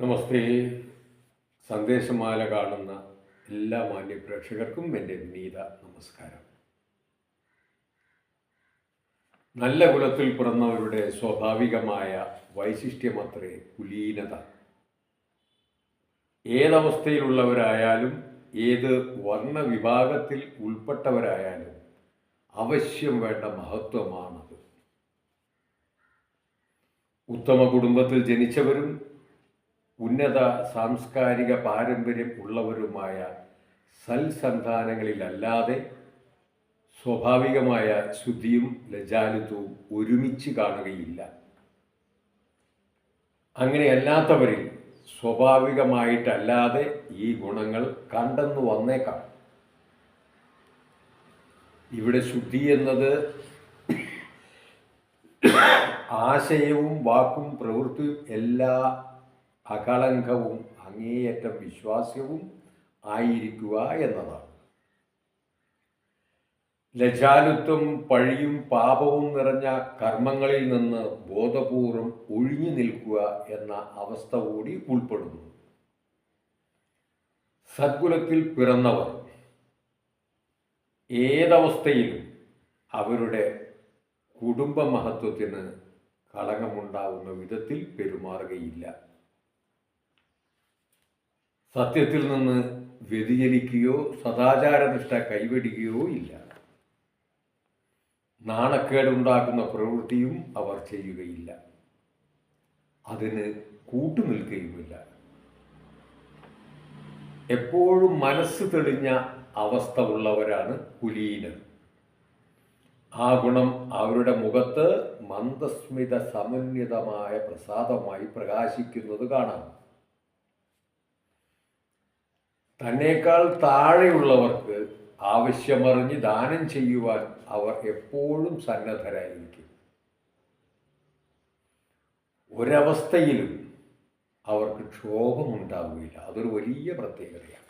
നമസ്തേ സന്ദേശമാല കാണുന്ന എല്ലാ മാന്യപ്രേക്ഷകർക്കും എന്റെ വിനീത നമസ്കാരം. നല്ല കുലത്തിൽ പിറന്നവരുടെ സ്വാഭാവികമായ വൈശിഷ്ട്യമത്രേ കുലീനത. ഏതവസ്ഥയിലുള്ളവരായാലും ഏത് വർണവിഭാഗത്തിൽ ഉൾപ്പെട്ടവരായാലും അവശ്യം വേണ്ട മഹത്വമാണത്. ഉത്തമ കുടുംബത്തിൽ ജനിച്ചവരും ഉന്നത സാംസ്കാരിക പാരമ്പര്യം ഉള്ളവരുമായ സൽസന്താനങ്ങളിലല്ലാതെ സ്വാഭാവികമായ ശുദ്ധിയും ലജാലുത്വവും ഒരുമിച്ച് കാണുകയില്ല. അങ്ങനെയല്ലാത്തവരിൽ സ്വാഭാവികമായിട്ടല്ലാതെ ഈ ഗുണങ്ങൾ കണ്ടെന്നു വന്നേക്കാം. ഇവിടെ ശുദ്ധി എന്നത് ആശയവും വാക്കും പ്രവൃത്തിയും എല്ലാ അകളങ്കവും അങ്ങേയറ്റം വിശ്വാസ്യവും ആയിരിക്കുക എന്നതാണ്. ലജാലുത്വം പഴിയും പാപവും നിറഞ്ഞ കർമ്മങ്ങളിൽ നിന്ന് ബോധപൂർവം ഒഴിഞ്ഞു നിൽക്കുക എന്ന അവസ്ഥ കൂടി ഉൾപ്പെടുന്നു. സദ്ഗുലത്തിൽ പിറന്നവർ ഏതവസ്ഥയിലും അവരുടെ കുടുംബ മഹത്വത്തിന് കളങ്കമുണ്ടാവുന്ന വിധത്തിൽ പെരുമാറുകയില്ല. സത്യത്തിൽ നിന്ന് വ്യതിചലിക്കുകയോ സദാചാരനിഷ്ഠ കൈവെടിക്കുകയോ ഇല്ല. നാണക്കേടുണ്ടാക്കുന്ന പ്രവൃത്തിയും അവർ ചെയ്യുകയില്ല. അതിന് കൂട്ടുനിൽക്കുകയുമില്ല. എപ്പോഴും മനസ്സ് തെളിഞ്ഞ അവസ്ഥ ഉള്ളവരാണ് കുലീനർ. ആ ഗുണം അവരുടെ മുഖത്ത് മന്ദസ്മിത സമന്വിതമായ പ്രസാദമായി പ്രകാശിക്കുന്നത് കാണാം. തന്നേക്കാൾ താഴെയുള്ളവർക്ക് ആവശ്യമറിഞ്ഞ് ദാനം ചെയ്യുവാൻ അവർ എപ്പോഴും സന്നദ്ധരായിരിക്കും. ഒരവസ്ഥയിലും അവർക്ക് ക്ഷോഭമുണ്ടാവുകയില്ല. അതൊരു വലിയ പ്രത്യേകതയാണ്.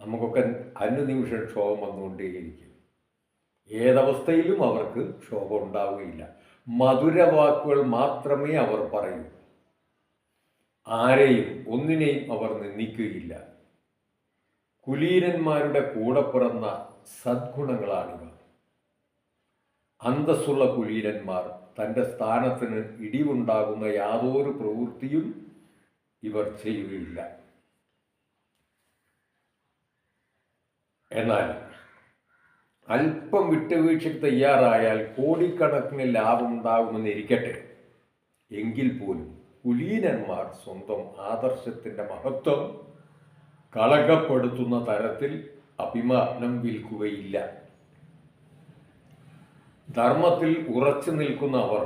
നമുക്കൊക്കെ അനുനിമിഷം ക്ഷോഭം വന്നുകൊണ്ടേയിരിക്കും. ഏതവസ്ഥയിലും അവർക്ക് ക്ഷോഭം ഉണ്ടാവുകയില്ല. മധുരവാക്കുകൾ മാത്രമേ അവർ പറയൂ. ആരെയും ഒന്നിനെയും അവർ നിന്ദിക്കുകയില്ല. കുലീനന്മാരുടെ കൂടെ പിറന്ന സദ്ഗുണങ്ങളാണിവ. അന്തസ്സുള്ള കുലീരന്മാർ തന്റെ സ്ഥാനത്തിന് ഇടിവുണ്ടാകുന്ന യാതൊരു പ്രവൃത്തിയും ഇവർ ചെയ്യുകയില്ല. എന്നാൽ അല്പം വിട്ടുവീഴ്ചയ്ക്ക് തയ്യാറായാൽ കോടിക്കണക്കിന് ലാഭമുണ്ടാകുമെന്ന് ഇരിക്കട്ടെ. എങ്കിൽ പോലും കുലീനന്മാർ സ്വന്തം ആദർശത്തിന്റെ മഹത്വം കളങ്കപ്പെടുത്തുന്ന തരത്തിൽ അഭിമാനം വിൽക്കുകയില്ല. ധർമ്മത്തിൽ ഉറച്ചു നിൽക്കുന്ന അവർ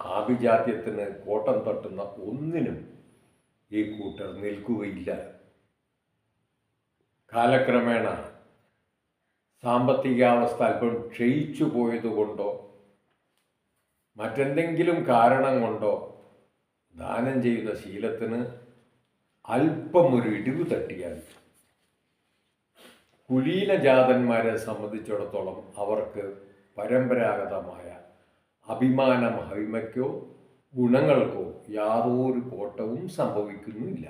ആഭിജാത്യത്തിന് കോട്ടം തട്ടുന്ന ഒന്നിനും ഈ കൂട്ടർ നിൽക്കുകയില്ല. കാലക്രമേണ സാമ്പത്തികാവസ്ഥ അല്പം ക്ഷയിച്ചു പോയതുകൊണ്ടോ മറ്റെന്തെങ്കിലും കാരണം കൊണ്ടോ ദാനം ചെയ്യുന്ന ശീലത്തിന് അല്പം ഒരു ഇടിവ് തട്ടിയാൽ. കുലീനജാതന്മാരെ സംബന്ധിച്ചിടത്തോളം അവർക്ക് പരമ്പരാഗതമായ അഭിമാന മഹിമയ്ക്കോ ഗുണങ്ങൾക്കോ യാതൊരു കോട്ടവും സംഭവിക്കുന്നില്ല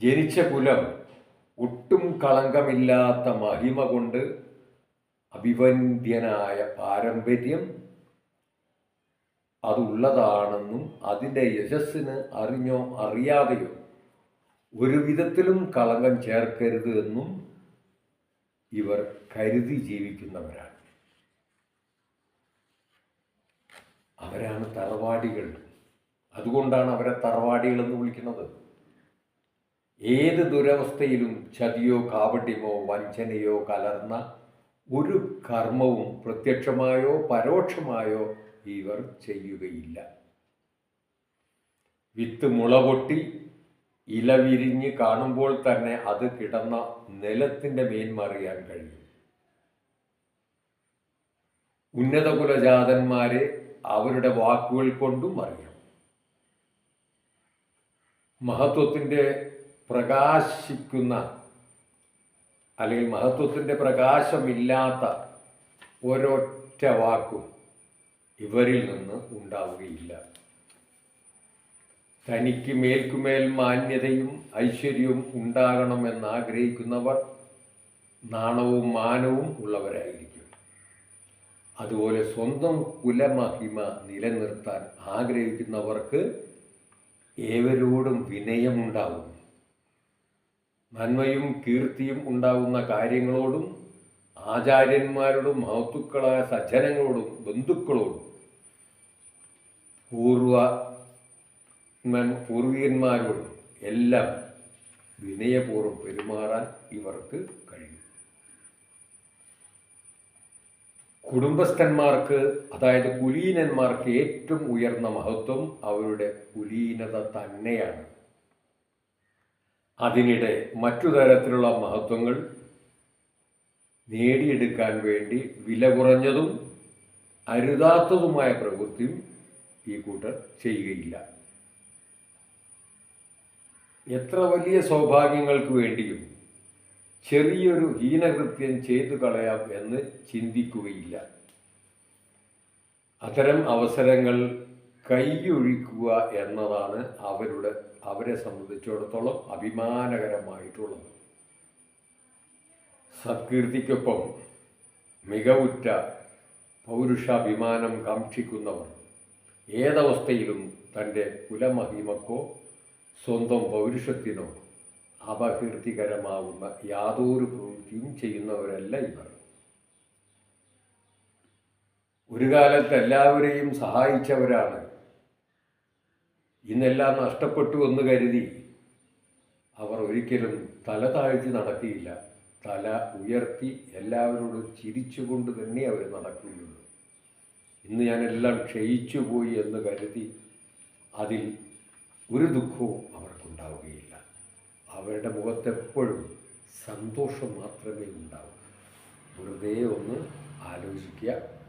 ജനിച്ച കുലം ഒട്ടും കളങ്കമില്ലാത്ത മഹിമ കൊണ്ട് അഭിവന്ദ്യനായ പാരമ്പര്യം അതുള്ളതാണെന്നും അതിന്റെ യശസ്സിന് അറിഞ്ഞോ അറിയാതെയോ ഒരു വിധത്തിലും കളങ്കം ചേർക്കരുത് എന്നും ഇവർ കരുതി ജീവിക്കുന്നവരാണ്. അവരാണ് തറവാടികൾ. അതുകൊണ്ടാണ് അവരെ തറവാടികൾ എന്ന് വിളിക്കുന്നത്. ഏത് ദുരവസ്ഥയിലും ചതിയോ കാപട്യമോ വഞ്ചനയോ കലർന്ന ഒരു കർമ്മവും പ്രത്യക്ഷമായോ പരോക്ഷമായോ ഇവർ ചെയ്യുകയില്ല. വിത്ത് മുളപൊട്ടി ഇല വിരിഞ്ഞ് കാണുമ്പോൾ തന്നെ അത് കിടന്ന നിലത്തിന്റെ മേന്മറിയാൻ കഴിയും. ഉന്നത കുലജാതന്മാരെ അവരുടെ വാക്കുകൾ കൊണ്ടും അറിയാം. മഹത്വത്തിന്റെ പ്രകാശിക്കുന്ന അല്ലെങ്കിൽ മഹത്വത്തിന്റെ പ്രകാശമില്ലാത്ത ഒരൊറ്റ വാക്കും ഇവരിൽ നിന്ന് ഉണ്ടാവുകയില്ല. തനിക്ക് മേൽക്കുമേൽ മാന്യതയും ഐശ്വര്യവും ഉണ്ടാകണമെന്ന് ആഗ്രഹിക്കുന്നവർ നാണവും മാനവും ഉള്ളവരായിരിക്കും. അതുപോലെ സ്വന്തം കുലമഹിമ നിലനിർത്താൻ ആഗ്രഹിക്കുന്നവർക്ക് ഏവരോടും വിനയമുണ്ടാവും. നന്മയും കീർത്തിയും ഉണ്ടാകുന്ന കാര്യങ്ങളോടും ആചാര്യന്മാരോടും മഹത്തുക്കളായ സജ്ജനങ്ങളോടും ബന്ധുക്കളോടും പൂർവ പൂർവികന്മാരോട് എല്ലാം വിനയപൂർവം പെരുമാറാൻ ഇവർക്ക് കഴിയും. കുടുംബസ്ഥന്മാർക്ക് അതായത് കുലീനന്മാർക്ക് ഏറ്റവും ഉയർന്ന മഹത്വം അവരുടെ കുലീനത തന്നെയാണ്. അതിനിടെ മറ്റു തരത്തിലുള്ള മഹത്വങ്ങൾ നേടിയെടുക്കാൻ വേണ്ടി വില കുറഞ്ഞതും അരുതാത്തതുമായ പ്രവൃത്തിയും ഈ കൂട്ടർ ചെയ്യുകയില്ല. എത്ര വലിയ സൗഭാഗ്യങ്ങൾക്ക് വേണ്ടിയും ചെറിയൊരു ഹീനകൃത്യം ചെയ്തു കളയാം എന്ന് ചിന്തിക്കുകയില്ല. അത്തരം അവസരങ്ങൾ കൈയൊഴിക്കുക എന്നതാണ് അവരുടെ അവരെ സംബന്ധിച്ചിടത്തോളം അഭിമാനകരമായിട്ടുള്ളത്. സത്കീർത്തിക്കൊപ്പം മികവുറ്റ പൗരുഷാഭിമാനം കാക്ഷിക്കുന്നവർ ഏതവസ്ഥയിലും തന്റെ കുലമഹിമക്കോ സ്വന്തം പൗരുഷത്തിനോ അപകീർത്തികരമാവുന്ന യാതൊരു പ്രവൃത്തിയും ചെയ്യുന്നവരല്ല ഇവർ. ഒരു കാലത്ത് എല്ലാവരെയും സഹായിച്ചവരാണ്. ഇന്നെല്ലാം നഷ്ടപ്പെട്ടു എന്ന് കരുതി അവർ ഒരിക്കലും തല താഴ്ത്തി നടക്കിയില്ല തല ഉയർത്തി എല്ലാവരോടും ചിരിച്ചുകൊണ്ട് തന്നെ അവർ നടക്കുകയുള്ളൂ. ഇന്ന് ഞാനെല്ലാം ക്ഷയിച്ചു പോയി എന്ന് കരുതി അതിൽ ഒരു ദുഃഖവും അവർക്കുണ്ടാവുകയില്ല. അവരുടെ മുഖത്തെപ്പോഴും സന്തോഷം മാത്രമേ ഉണ്ടാവൂ. വെറുതെ ഒന്ന് ആലോചിക്കുക.